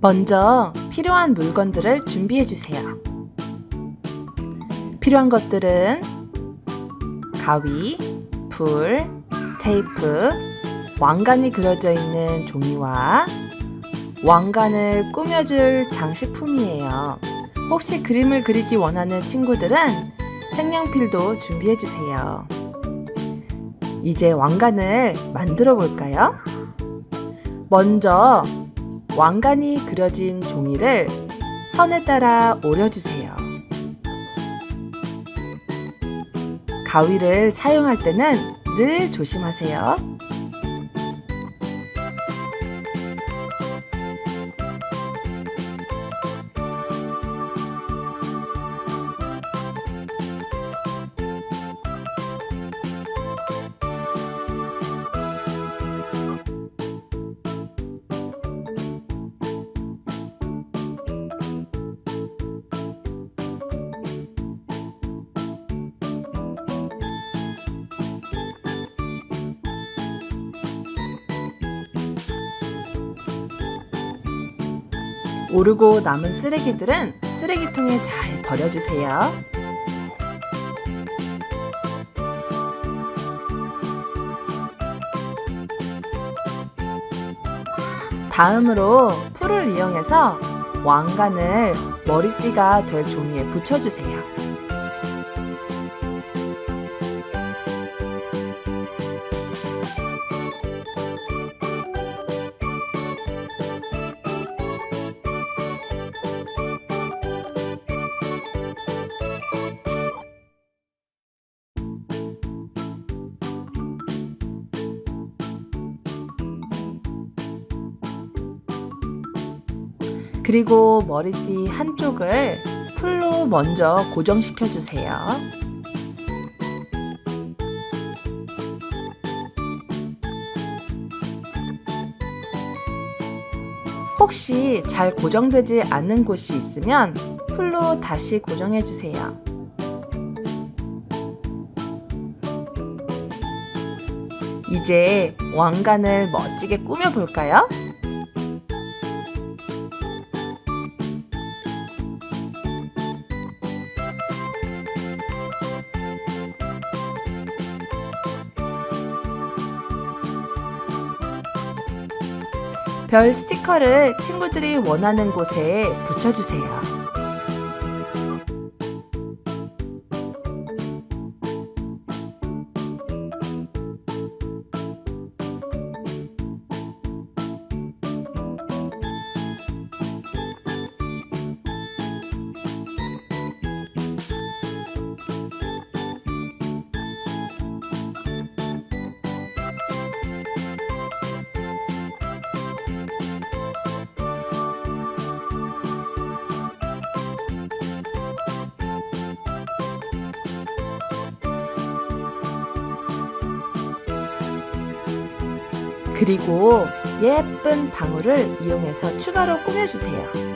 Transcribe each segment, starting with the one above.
먼저 필요한 물건들을 준비해 주세요. 필요한 것들은 가위, 불, 테이프, 왕관이 그려져 있는 종이와 왕관을 꾸며줄 장식품이에요. 혹시 그림을 그리기 원하는 친구들은 색연필도 준비해 주세요. 이제 왕관을 만들어 볼까요? 먼저 왕관이 그려진 종이를 선에 따라 오려주세요. 가위를 사용할 때는 늘 조심하세요. 오르고 남은 쓰레기들은 쓰레기통에 잘 버려주세요. 다음으로 풀을 이용해서 왕관을 머리띠가 될 종이에 붙여주세요. 그리고 머리띠 한쪽을 풀로 먼저 고정시켜 주세요. 혹시 잘 고정되지 않는 곳이 있으면 풀로 다시 고정해 주세요. 이제 왕관을 멋지게 꾸며 볼까요? 별 스티커를 친구들이 원하는 곳에 붙여주세요. 그리고 예쁜 방울을 이용해서 추가로 꾸며주세요.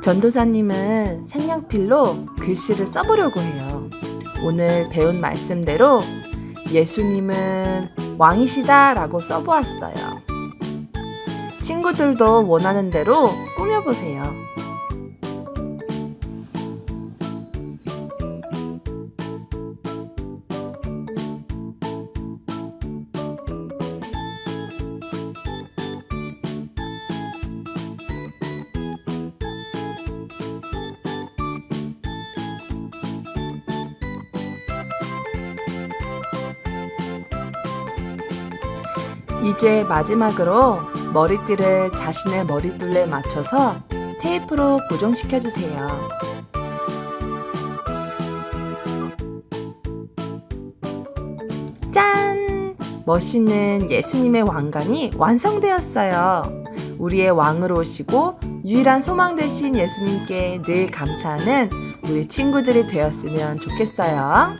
전도사님은 색연필로 글씨를 써보려고 해요. 오늘 배운 말씀대로 예수님은 왕이시다 라고 써보았어요. 친구들도 원하는 대로 꾸며보세요. 이제 마지막으로 머리띠를 자신의 머리둘레에 맞춰서 테이프로 고정시켜 주세요. 짠! 멋있는 예수님의 왕관이 완성되었어요. 우리의 왕으로 오시고 유일한 소망 되신 예수님께 늘 감사하는 우리 친구들이 되었으면 좋겠어요.